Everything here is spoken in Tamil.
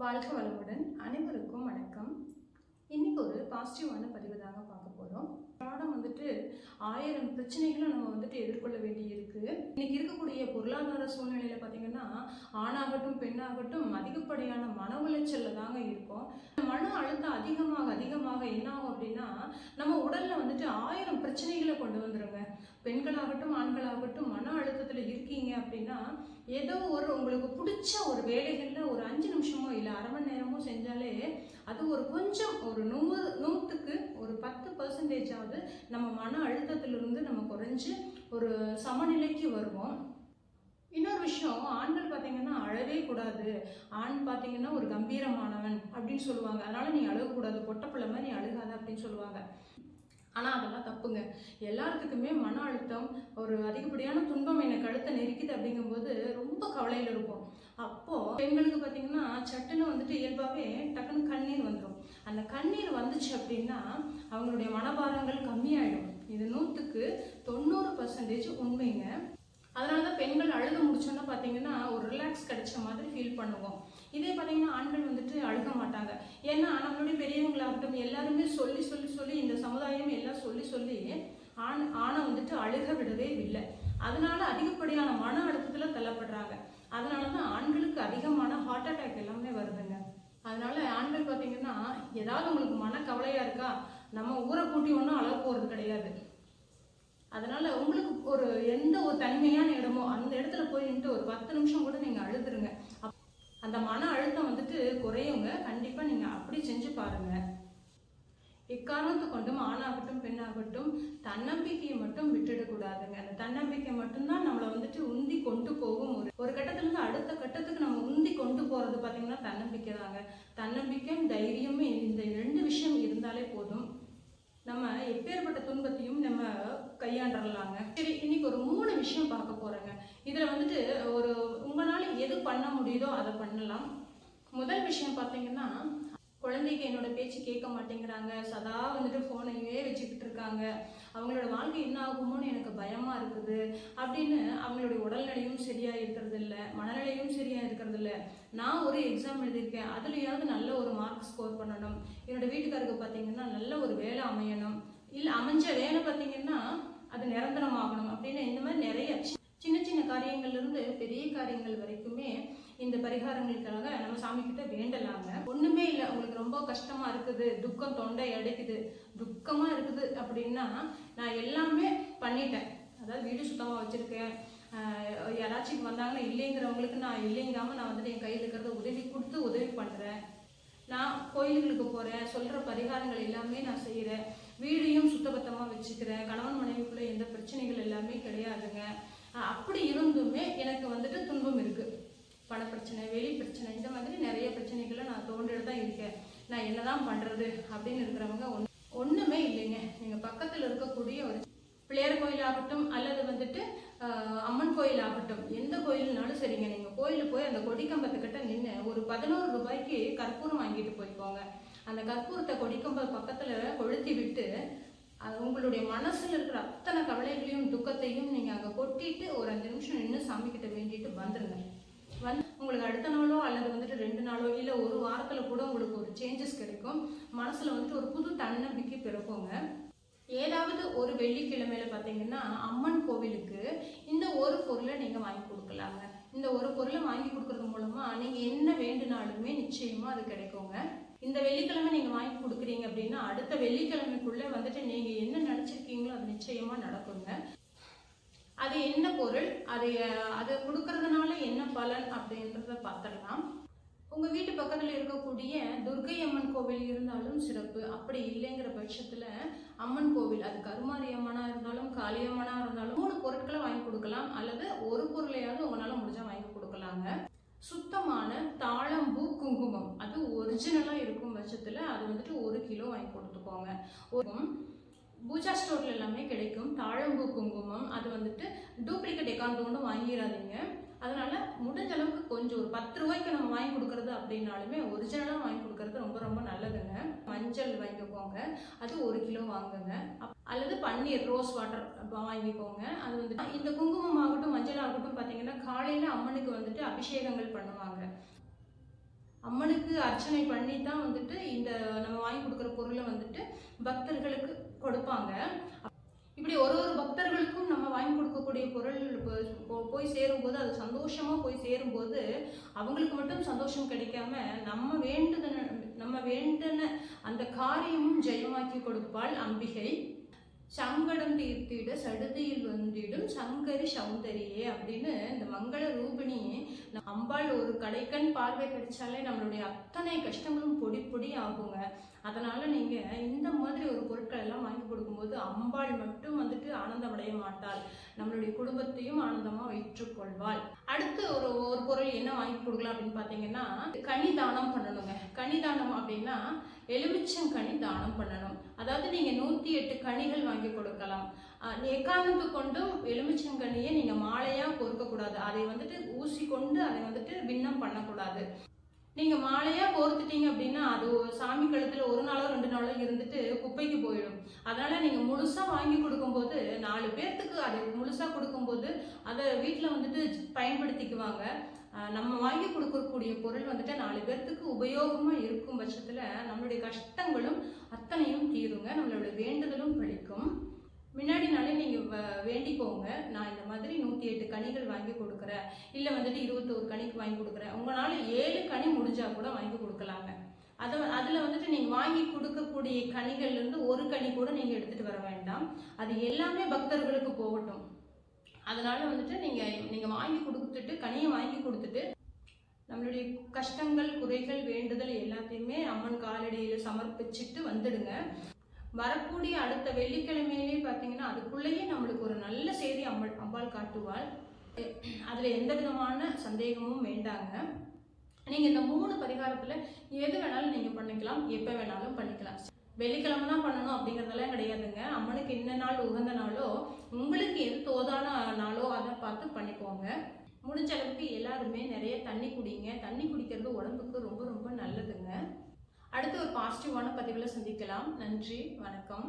வாழ்க வளமுடன் அனைவருக்கும் வணக்கம். இன்னைக்கு ஒரு பாசிட்டிவான பதிவு தாங்க பார்க்க போகிறோம் பாடம் வந்துட்டு ஆயிரம் பிரச்சனைகளும் நம்ம வந்துட்டு எதிர்கொள்ள வேண்டி இருக்கு இன்னைக்கு இருக்கக்கூடிய பொருளாதார சூழ்நிலையில பார்த்தீங்கன்னா ஆணாகட்டும் பெண்ணாகட்டும் அதிகப்படியான மன உளைச்சல்ல தாங்க இருக்கும். மன அழுத்தம் அதிகமாக அதிகமாக என்ன ஆகும் அப்படின்னா நம்ம உடல்ல வந்துட்டு ஆயிரம் பிரச்சனைகளை கொண்டு வந்துருங்க. பெண்களாகட்டும் ஆண்களாகட்டும் மன அழுத்தத்துல இருக்கீங்க அப்படின்னா ஏதோ ஒரு உங்களுக்கு பிடிச்ச ஒரு வேலைகளில் ஒரு அஞ்சு நிமிஷமோ இல்லை அரை மணி நேரமோ செஞ்சாலே அது ஒரு கொஞ்சம் ஒரு நூறு நூற்றுக்கு ஒரு பத்து பர்சன்டேஜாவது நம்ம மன அழுத்தத்திலிருந்து நம்ம குறைஞ்சு ஒரு சமநிலைக்கு வருவோம். இன்னொரு விஷயம் ஆண்கள் பார்த்தீங்கன்னா அழவே கூடாது. ஆண் பார்த்தீங்கன்னா ஒரு கம்பீரமானவன் அப்படின்னு சொல்லுவாங்க. அதனால நீ அழுகக்கூடாது. பொட்டப்பிள்ளை மாதிரி நீ அழுகாத அப்படின்னு சொல்லுவாங்க. ஆனால் அதெல்லாம் தப்புங்க. எல்லாத்துக்குமே மன அழுத்தம் ஒரு அதிகப்படியான துன்பம் என்னை கழுத்தை நெருக்குது அப்படிங்கும்போது ரொம்ப கவலையில் இருக்கும் அப்போது பெண்களுக்கு பார்த்தீங்கன்னா சட்டுன்னு வந்துட்டு இயல்பாகவே டக்குன்னு கண்ணீர் வந்துடும் அந்த கண்ணீர் வந்துச்சு அப்படின்னா அவங்களுடைய மனபாரங்கள் கம்மியாயிடும். இது நூற்றுக்கு தொண்ணூறு பர்சன்டேஜ் பெண்கள் முடிச்சோன்னா பார்த்தீங்கன்னா ஒரு ரிலாக்ஸ் கிடைச்ச மாதிரி ஃபீல் பண்ணுவோம். இதே பார்த்தீங்கன்னா ஆண்கள் வந்துட்டு அழுக மாட்டாங்க. ஏன்னா நம்மளுடைய பெரியவங்களாகட்டும் எல்லாருமே சொல்லி சொல்லி சொல்லி இந்த சமுதாயம் எல்லாம் சொல்லி சொல்லி ஆண் ஆணை வந்துட்டு அழுக விடவே இல்லை. அதனால அதிகப்படியான மன அழுத்தத்தில் தள்ளப்படுறாங்க. அதனால தான் ஆண்களுக்கு அதிகமான ஹார்ட் அட்டாக் எல்லாமே வருதுங்க. அதனால ஆண்கள் பார்த்தீங்கன்னா ஏதாவது உங்களுக்கு மன கவலையாக இருக்கா நம்ம ஊரை கூட்டி ஒன்றும் அளவு போகிறது கிடையாது. அதனால உங்களுக்கு ஒரு எந்த ஒரு தனிமையான இடமோ அந்த இடத்துல போய் நின்று ஒரு பத்து நிமிஷம் கூட நீங்க அழுதுருங்க. அந்த மன அழுத்தம் வந்துட்டு குறையுங்க. கண்டிப்பா நீங்க அப்படி செஞ்சு பாருங்க. எக்காரணத்தை கொண்டும் ஆணாகட்டும் பெண்ணாகட்டும் தன்னம்பிக்கையை மட்டும் விட்டுடக்கூடாதுங்க. அந்த தன்னம்பிக்கை மட்டும்தான் நம்மளை வந்துட்டு உந்தி கொண்டு போகும் ஒரு ஒரு கட்டத்துல இருந்து அடுத்த கட்டத்துக்கு நம்ம உந்தி கொண்டு போறது பார்த்தீங்கன்னா தன்னம்பிக்கை தாங்க. தன்னம்பிக்கையும் தைரியமும் இந்த ரெண்டு விஷயம் இருந்தாலே போதும். நம்ம எப்பேற்பட்ட துன்பத்தையும் கையாண்டுடலாங்க கையாண்டறலாங்க சரி இன்னைக்கு ஒரு மூணு விஷயம் பார்க்க போறேங்க. இதுல வந்துட்டு ஒரு உங்களால எது பண்ண முடியுதோ அதை பண்ணலாம். முதல் விஷயம் பார்த்தீங்கன்னா குழந்தைக்கு என்னோட பேச்சு கேட்க மாட்டேங்கிறாங்க. சதா வந்துட்டு ஃபோனையே வச்சுக்கிட்டு இருக்காங்க. அவங்களோட வாழ்க்கை என்ன ஆகுமோன்னு எனக்கு பயமா இருக்குது. அப்படின்னு அவங்களுடைய உடல்நிலையும் சரியா இருக்கிறது இல்லை மனநிலையும் சரியா இருக்கிறது இல்லை நான் ஒரு எக்ஸாம் எழுதியிருக்கேன். அதுலயாவது நல்ல ஒரு மார்க் ஸ்கோர் பண்ணணும். என்னோட வீட்டுக்காருக்கு பார்த்தீங்கன்னா நல்ல ஒரு வேலை அமையணும். இல்லை அமைஞ்ச வேலை பார்த்தீங்கன்னா அது நிரந்தரமாகணும் அப்படின்னு இந்த மாதிரி நிறைய சி- சின்ன சின்ன காரியங்கள்லேருந்து பெரிய காரியங்கள் வரைக்குமே இந்த பரிகாரங்களுக்காக நம்ம சாமி கிட்ட வேண்டலாங்க. ஒன்றுமே இல்லை. உங்களுக்கு ரொம்ப கஷ்டமாக இருக்குது. துக்கம் தொண்டை அடைக்குது. துக்கமாக இருக்குது அப்படின்னா நான் எல்லாமே பண்ணிட்டேன். அதாவது வீடு சுத்தமாக வச்சுருக்கேன். யாராச்சும் வந்தாங்கன்னா இல்லைங்கிறவங்களுக்கு நான் இல்லைங்காமல் நான் வந்துட்டு என் கையில் இருக்கிறத உதவி கொடுத்து உதவி பண்ணுறேன் நான் கோயில்களுக்கு போகிறேன் சொல்கிற பரிகாரங்கள் எல்லாமே நான் செய்கிறேன் வீடையும் சுத்தபத்தமாக வச்சுக்கிறேன். கணவன் மனைவிக்குள்ளே எந்த பிரச்சனைகள் எல்லாமே கிடையாதுங்க. அப்படி இருந்துமே எனக்கு வந்துட்டு துன்பம் இருக்குது பண பிரச்சனை வெளி பிரச்சனை இந்த மாதிரி நிறைய பிரச்சனைகளை நான் தோன்றிட்டு தான் இருக்கேன். நான் என்ன தான் பண்ணுறது அப்படின்னு இருக்கிறவங்க ஒன் ஒன்றுமே இல்லைங்க. நீங்கள் பக்கத்தில் இருக்கக்கூடிய ஒரு பிள்ளையார் கோயிலாகட்டும் அல்லது வந்துட்டு அம்மன் கோயில் ஆகட்டும் எந்த கோயில்னாலும் சரிங்க. நீங்கள் கோயிலுக்கு போய் அந்த கொடிக்கம்பத்துக்கிட்ட நின்று ஒரு பதினோரு ரூபாய்க்கு கற்பூரம் வாங்கிட்டு போய்க்கோங்க. அந்த கற்பூரத்தை கொடிக்கம்ப பக்கத்தில் கொளுத்தி விட்டு அது உங்களுடைய மனசில் இருக்கிற அத்தனை கவலைகளையும் துக்கத்தையும் நீங்கள் அங்கே கொட்டிட்டு ஒரு அஞ்சு நிமிஷம் நின்று சாமிக்கிட்ட வேண்டிட்டு வந்துடுங்க வந்து உங்களுக்கு அடுத்த நாளோ அல்லது வந்துட்டு ரெண்டு நாளோ இல்லை ஒரு வாரத்தில் கூட உங்களுக்கு ஒரு சேஞ்சஸ் கிடைக்கும். மனசில் வந்துட்டு ஒரு புது தன்னம்பிக்கை பிறக்குங்க. ஏதாவது ஒரு வெள்ளிக்கிழமையில பார்த்தீங்கன்னா அம்மன் கோவிலுக்கு இந்த ஒரு பொருளை நீங்கள் வாங்கி கொடுக்கலாங்க. இந்த ஒரு பொருளை வாங்கி கொடுக்கறது மூலமாக நீங்கள் என்ன வேண்டுனாலுமே நிச்சயமாக அது கிடைக்குங்க. இந்த வெள்ளிக்கிழமை நீங்க வாங்கி கொடுக்குறீங்க அப்படின்னா அடுத்த வெள்ளிக்கிழமைக்குள்ள வந்துட்டு நீங்க என்ன நினைச்சிருக்கீங்களோ அது நிச்சயமா நடக்குங்க. அது என்ன பொருள்? அது அது கொடுக்கறதுனால என்ன பலன் அப்படின்றத பார்த்துடலாம். உங்கள் வீட்டு பக்கத்தில் இருக்கக்கூடிய துர்க்கை அம்மன் கோவில் இருந்தாலும் சிறப்பு. அப்படி இல்லைங்கிற பட்சத்தில் அம்மன் கோவில் அது கருமாரி அம்மனாக இருந்தாலும் காளியம்மனா இருந்தாலும் மூணு பொருட்களை வாங்கி கொடுக்கலாம் அல்லது ஒரு பொருளையாவது உங்களால முடிஞ்சா வாங்கி கொடுக்கலாங்க சுத்தமான தாழம்பூ குங்குமம் ஒரிஜினலாக இருக்கும் பட்சத்தில் அது வந்துட்டு ஒரு கிலோ வாங்கி கொடுத்துக்கோங்க. ஒரு- பூஜா ஸ்டோரில் எல்லாமே கிடைக்கும். தாழம்பூ குங்குமம் அது வந்துட்டு டூப்ளிகேட் அக்கௌண்ட் ஒன்றும் வாங்கிடாதீங்க அதனால் முடிஞ்ச அளவுக்கு கொஞ்சம் ஒரு பத்து ரூபாய்க்கு நம்ம வாங்கி கொடுக்குறது அப்படின்னாலுமே ஒரிஜினலாக வாங்கி கொடுக்குறது ரொம்ப ரொம்ப நல்லதுங்க. மஞ்சள் வாங்கிக்கோங்க. அது ஒரு கிலோ வாங்குங்க. அப்- அல்லது பன்னீர் ரோஸ் வாட்டர் வாங்கிக்கோங்க. அது வந்துட்டு இந்த குங்குமம் ஆகட்டும் மஞ்சள் ஆகட்டும் பார்த்தீங்கன்னா காலையில் அம்மனுக்கு வந்துட்டு அபிஷேகங்கள் பண்ணுவாங்க. அம்மனுக்கு அர்ச்சனை பண்ணி தான் வந்துட்டு இந்த நம்ம வாங்கி கொடுக்குற பொருளை வந்துட்டு பக்தர்களுக்கு கொடுப்பாங்க. இப்படி ஒரு ஒரு பக்தர்களுக்கும் நம்ம வாங்கி கொடுக்கக்கூடிய பொருள் போ- போய் சேரும்போது அது சந்தோஷமாக போய் சேரும்போது அவங்களுக்கு மட்டும் சந்தோஷம் கிடைக்காம நம்ம வேண்டுதன நம்ம வேண்டின அந்த காரியமும் ஜெயமாக்கி கொடுப்பாள் அம்பிகை. சங்கடம் தீர்த்திட சடுதியில் வந்திடும் சங்கரி சௌந்தரியே அப்படின்னு இந்த மங்கள ரூபிணி அம்பாள் ஒரு கடைக்கண் பார்வை கிடைச்சாலே நம்மளுடைய அத்தனை கஷ்டங்களும் பொடி பொடி ஆகுங்க. அதனால் நீங்கள் இந்த மாதிரி ஒரு பொருட்கள் எல்லாம் வாங்கி கொடுக்கும்போது அம்பாள் மட்டும் வந்துட்டு ஆனந்தமடைய மாட்டாள். நம்மளுடைய குடும்பத்தையும் ஆனந்தமாக வைற்றுக்கொள்வாள் அடுத்து ஒரு ஒரு பொருள் என்ன வாங்கி கொடுக்கலாம் அப்படின்னு பார்த்தீங்கன்னா கனி தானம் பண்ணணுங்க. கனி தானம் அப்படின்னா எலுமிச்சங்கனி தானம் பண்ணணும். அதாவது நீங்கள் நூற்றி எட்டு கனிகள் வாங்கி கொடுக்கலாம். எக்காரணத்து கொண்டும் எலுமிச்சங்கனியை நீங்கள் மாலையாக பொறுக்கக்கூடாது. அதை வந்துட்டு ஊசி கொண்டு அதை வந்துட்டு பின்னம் பண்ணக்கூடாது. நீங்க மாலையா கோர்த்துட்டீங்க அப்படின்னா அது சாமி கழுத்துல ஒரு நாளோ ரெண்டு நாளோ இருந்துட்டு குப்பைக்கு போயிடும். அதனால நீங்க முழுசா வாங்கி கொடுக்கும்போது நாலு பேர்த்துக்கு அதை முழுசா கொடுக்கும்போது அதை வீட்டில் வந்துட்டு பயன்படுத்திக்குவாங்க. நம்ம வாங்கி கொடுக்கக்கூடிய பொருள் வந்துட்டு நாலு பேர்த்துக்கு உபயோகமா இருக்கும் பட்சத்துல நம்மளுடைய கஷ்டங்களும் அத்தனையும் தீருங்க. நம்மளுடைய வேண்டுதலும் பழிக்கும். முன்னாடி நாளே நீங்கள் வ- வேண்டிக்கோங்க நான் இந்த மாதிரி நூற்றி எட்டு கனிகள் வாங்கி கொடுக்குறேன். இல்லை வந்துட்டு இருபத்தோரு கனிக்கு வாங்கி கொடுக்குறேன். உங்களால் ஏழு கனி முடிஞ்சால் கூட வாங்கி கொடுக்கலாங்க. அதை அதில் வந்துட்டு நீங்கள் வாங்கி கொடுக்கக்கூடிய கனிகள்லேருந்து ஒரு கனி கூட நீங்கள் எடுத்துகிட்டு வர வேண்டாம். அது எல்லாமே பக்தர்களுக்கு போகட்டும். அதனால் வந்துட்டு நீங்கள் நீங்கள் வாங்கி கொடுத்துட்டு கனியை வாங்கி கொடுத்துட்டு நம்மளுடைய கஷ்டங்கள் குறைகள் வேண்டுதல் எல்லாத்தையுமே அம்மன் காலடியில் சமர்ப்பிச்சுட்டு வந்துடுங்க. வரக்கூடிய அடுத்த வெள்ளிக்கிழமையிலே பார்த்தீங்கன்னா அதுக்குள்ளேயே நம்மளுக்கு ஒரு நல்ல செய்தி அம்பாள் அம்பாள் காட்டுவாள். அதில் எந்த விதமான சந்தேகமும் வேண்டாங்க. நீங்கள் இந்த மூணு பரிகாரத்தில் எது வேணாலும் நீங்கள் பண்ணிக்கலாம் எப்போ வேணாலும் பண்ணிக்கலாம். வெள்ளிக்கிழமை தான் பண்ணணும் அப்படிங்கிறதெல்லாம் கிடையாதுங்க. அம்மனுக்கு என்ன நாள் உகந்த நாளோ உங்களுக்கு எது தோதான நாளோ அதை பார்த்து பண்ணிக்கோங்க. முடிஞ்ச அளவுக்கு எல்லாருமே நிறைய தண்ணி குடிங்க. தண்ணி குடிக்கிறது உடம்புக்கு ரொம்ப ரொம்ப நல்லதுங்க. அடுத்து ஒரு பாசிட்டிவான பதிவில் சந்திக்கலாம். நன்றி வணக்கம்.